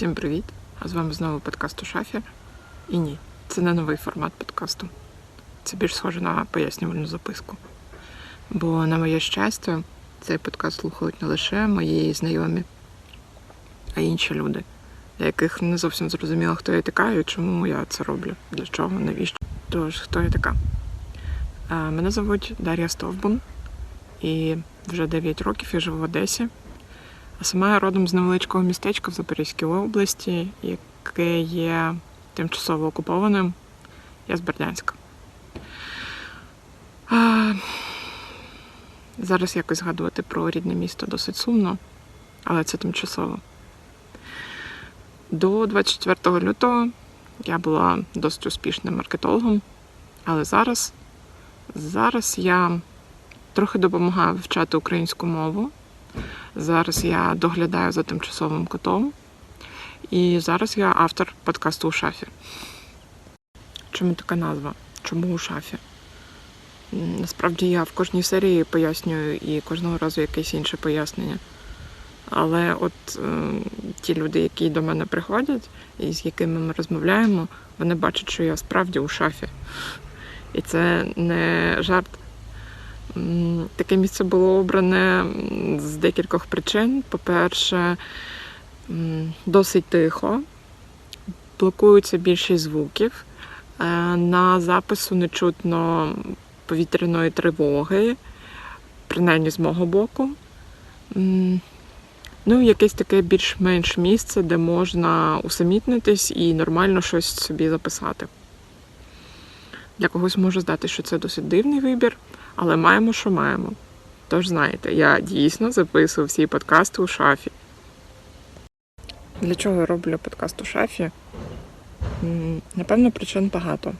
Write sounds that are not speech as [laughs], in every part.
Всім привіт! А з вами знову подкаст у шафі. І ні, це не новий формат подкасту. Це більш схоже на пояснювальну записку. Бо, на моє щастя, цей подкаст слухають не лише мої знайомі, а й інші люди, для яких не зовсім зрозуміло, хто я така і чому я це роблю, для чого, навіщо. Тож, хто я така? Мене звуть Дар'я Стовбун, і вже 9 років я живу в Одесі. А сама я родом з невеличкого містечка в Запорізькій області, яке є тимчасово окупованим. Я з Бердянська. А, зараз якось згадувати про рідне місто досить сумно, але це тимчасово. До 24 лютого я була досить успішним маркетологом, але зараз, зараз я трохи допомагаю вивчати українську мову. Зараз я доглядаю за тимчасовим котом. І зараз я автор подкасту у шафі. Чому така назва? Чому у шафі? Насправді я в кожній серії пояснюю і кожного разу якесь інше пояснення. Але от е, ті люди, які до мене приходять і з якими ми розмовляємо, вони бачать, що я справді у шафі. І це не жарт. Таке місце було обране з декількох причин. По-перше, досить тихо, блокуються більшість звуків. Е, На запису не чутно повітряної тривоги, принаймні з мого боку. Ну, якесь таке більш-менш місце, де можна усамітнитись і нормально щось собі записати. Для когось може здати, що це досить дивний вибір, але маємо, що маємо. Тож знаєте, я дійсно записую всі подкасти у шафі. Для чого я роблю подкаст у шафі? Напевно, причин багато.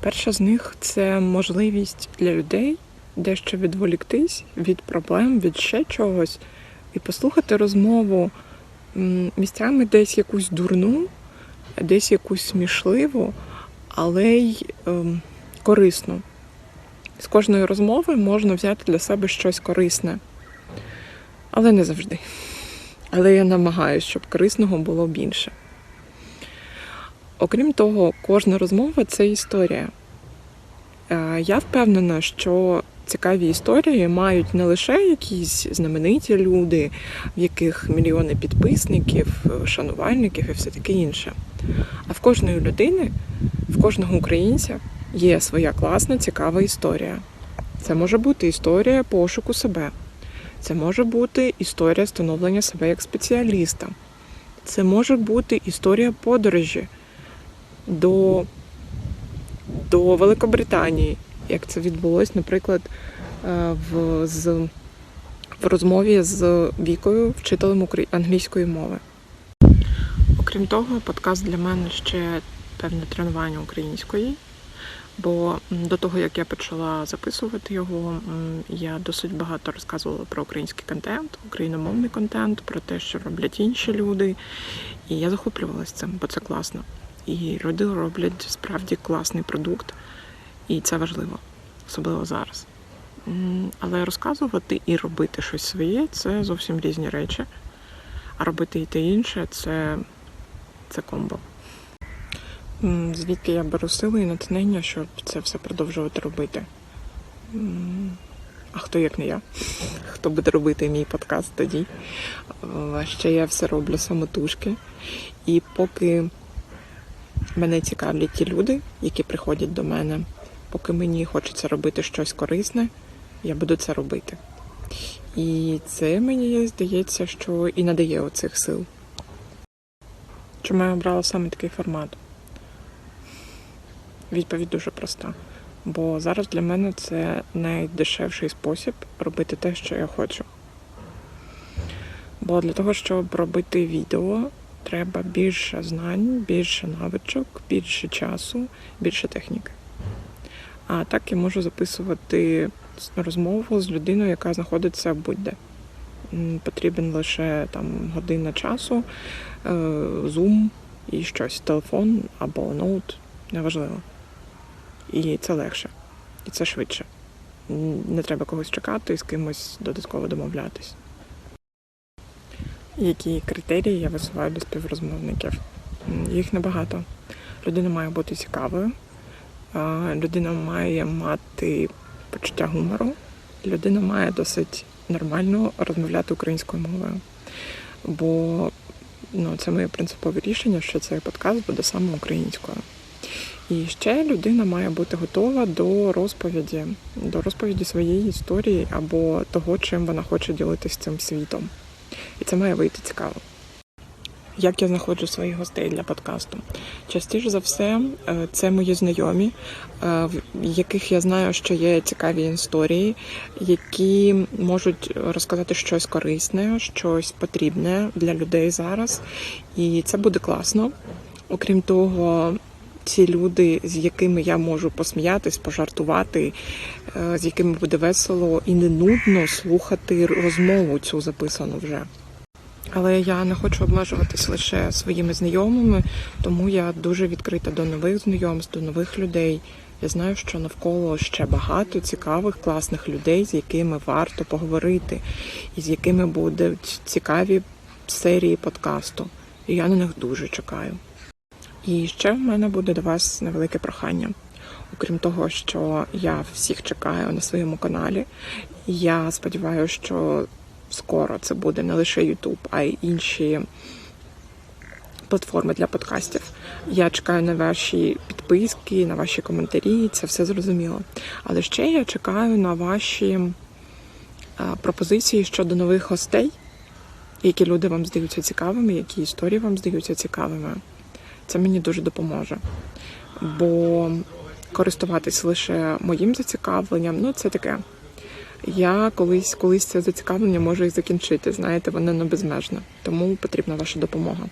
Перша з них це можливість для людей дещо відволіктись від проблем, від ще чогось, і послухати розмову місцями десь якусь дурну, десь якусь смішливу, але й ем, корисну. З кожної розмови можна взяти для себе щось корисне. Але не завжди. Але я намагаюся, щоб корисного було більше. Окрім того, кожна розмова це історія. Е, Я впевнена, що цікаві історії мають не лише якісь знамениті люди, в яких мільйони підписників, шанувальників і все таке інше. А в кожної людини, в кожного українця є своя класна, цікава історія. Це може бути історія пошуку себе. Це може бути історія становлення себе як спеціаліста. Це може бути історія подорожі до, до Великобританії, як це відбулось, наприклад, е, в, з, в розмові з Вікою, вчителем англійської мови. Окрім того, подкаст для мене ще певне тренування української. Бо до того, як я почала записувати його, я досить багато розказувала про український контент, україномовний контент, про те, що роблять інші люди. І я захоплювалася цим, бо це класно. І люди роблять справді класний продукт, і це важливо, особливо зараз. Але розказувати і робити щось своє це зовсім різні речі. А робити і те інше це, це комбо. Звідки я беру сили і натхнення, щоб це все продовжувати робити? А хто як не я? [laughs] Хто буде робити мій подкаст тоді? Ще я все роблю самотужки. І поки мене цікавлять ті люди, які приходять до мене, поки мені хочеться робити щось корисне, я буду це робити. І це мені здається, що і надає оцих сил. Чому я обрала саме такий формат? Відповідь дуже проста. Бо зараз для мене це найдешевший спосіб робити те, що я хочу. Бо для того, щоб робити відео, треба більше знань, більше навичок, більше часу, більше техніки. А так я можу записувати розмову з людиною, яка знаходиться будь-де. Потрібен лише там година часу, е, Zoom і щось, телефон або ноут, неважливо. І це легше, і це швидше. Не треба когось чекати і з кимось додатково домовлятись. які критерії я висуваю до співрозмовників. Їх небагато. Людина має бути цікавою, людина має мати почуття гумору, людина має досить нормально розмовляти українською мовою. Бо ну, це моє принципове рішення, що цей подкаст буде саме українською. І ще людина має бути готова до розповіді, до розповіді своєї історії або того, чим вона хоче ділитися цим світом. І це має вийти цікаво. Як я знаходжу своїх гостей для подкасту? Частіше за все, е, це мої знайомі, е, в яких я знаю, що є цікаві історії, які можуть розказати щось корисне, щось потрібне для людей зараз. І це буде класно. Окрім того, ці люди, з якими я можу посміятись, пожартувати, е, з якими буде весело і не нудно слухати розмову цю записану вже. Але я не хочу обмежуватись лише своїми знайомими, тому я дуже відкрита до нових знайомств, до нових людей. Я знаю, що навколо ще багато цікавих, класних людей, з якими варто поговорити, і з якими будуть цікаві серії подкасту. І я на них дуже чекаю. І ще в мене буде до вас невелике прохання. Окрім того, що я всіх чекаю на своєму каналі, я сподіваюся, що скоро це буде не лише YouTube, а й інші платформи для подкастів. Я чекаю на ваші підписки, на ваші коментарі, це все зрозуміло. Але ще я чекаю на ваші пропозиції щодо нових гостей, які люди вам здаються цікавими, які історії вам здаються цікавими. Це мені дуже допоможе. Бо користуватись лише моїм зацікавленням, ну це таке. Я колись колись це зацікавлення можу і закінчити. Знаєте, воно не безмежне. Тому потрібна ваша допомога.